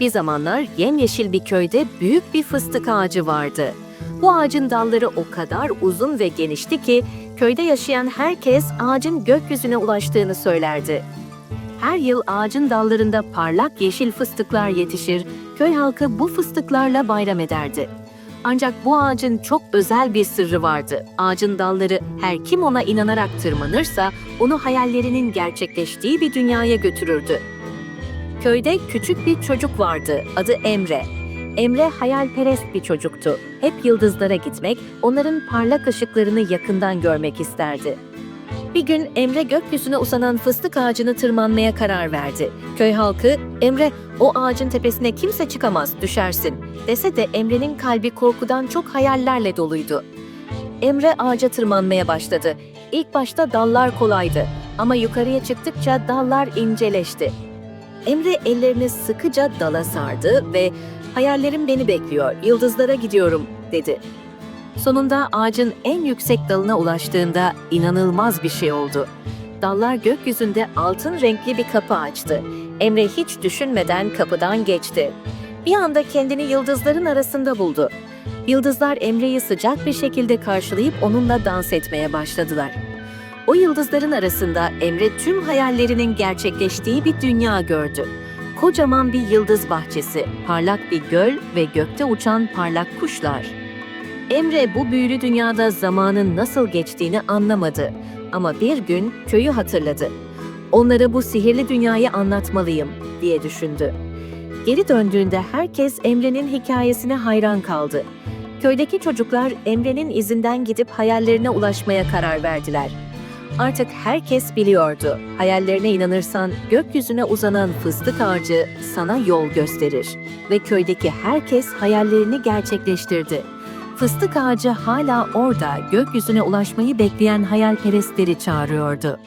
Bir zamanlar yemyeşil bir köyde büyük bir fıstık ağacı vardı. Bu ağacın dalları o kadar uzun ve genişti ki köyde yaşayan herkes ağacın gökyüzüne ulaştığını söylerdi. Her yıl ağacın dallarında parlak yeşil fıstıklar yetişir, köy halkı bu fıstıklarla bayram ederdi. Ancak bu ağacın çok özel bir sırrı vardı. Ağacın dalları her kim ona inanarak tırmanırsa onu hayallerinin gerçekleştiği bir dünyaya götürürdü. Köyde küçük bir çocuk vardı. Adı Emre. Emre hayalperest bir çocuktu. Hep yıldızlara gitmek, onların parlak ışıklarını yakından görmek isterdi. Bir gün Emre gökyüzüne uzanan fıstık ağacını tırmanmaya karar verdi. Köy halkı, Emre o ağacın tepesine kimse çıkamaz, düşersin dese de Emre'nin kalbi korkudan çok hayallerle doluydu. Emre ağaca tırmanmaya başladı. İlk başta dallar kolaydı ama yukarıya çıktıkça dallar inceleşti. Emre ellerini sıkıca dala sardı ve "Hayallerim beni bekliyor, yıldızlara gidiyorum." dedi. Sonunda ağacın en yüksek dalına ulaştığında inanılmaz bir şey oldu. Dallar gökyüzünde altın renkli bir kapı açtı. Emre hiç düşünmeden kapıdan geçti. Bir anda kendini yıldızların arasında buldu. Yıldızlar Emre'yi sıcak bir şekilde karşılayıp onunla dans etmeye başladılar. O yıldızların arasında Emre tüm hayallerinin gerçekleştiği bir dünya gördü. Kocaman bir yıldız bahçesi, parlak bir göl ve gökte uçan parlak kuşlar. Emre bu büyülü dünyada zamanın nasıl geçtiğini anlamadı ama bir gün köyü hatırladı. Onlara bu sihirli dünyayı anlatmalıyım diye düşündü. Geri döndüğünde herkes Emre'nin hikayesine hayran kaldı. Köydeki çocuklar Emre'nin izinden gidip hayallerine ulaşmaya karar verdiler. Artık herkes biliyordu. Hayallerine inanırsan gökyüzüne uzanan fıstık ağacı sana yol gösterir ve köydeki herkes hayallerini gerçekleştirdi. Fıstık ağacı hala orada gökyüzüne ulaşmayı bekleyen hayalperestleri çağırıyordu.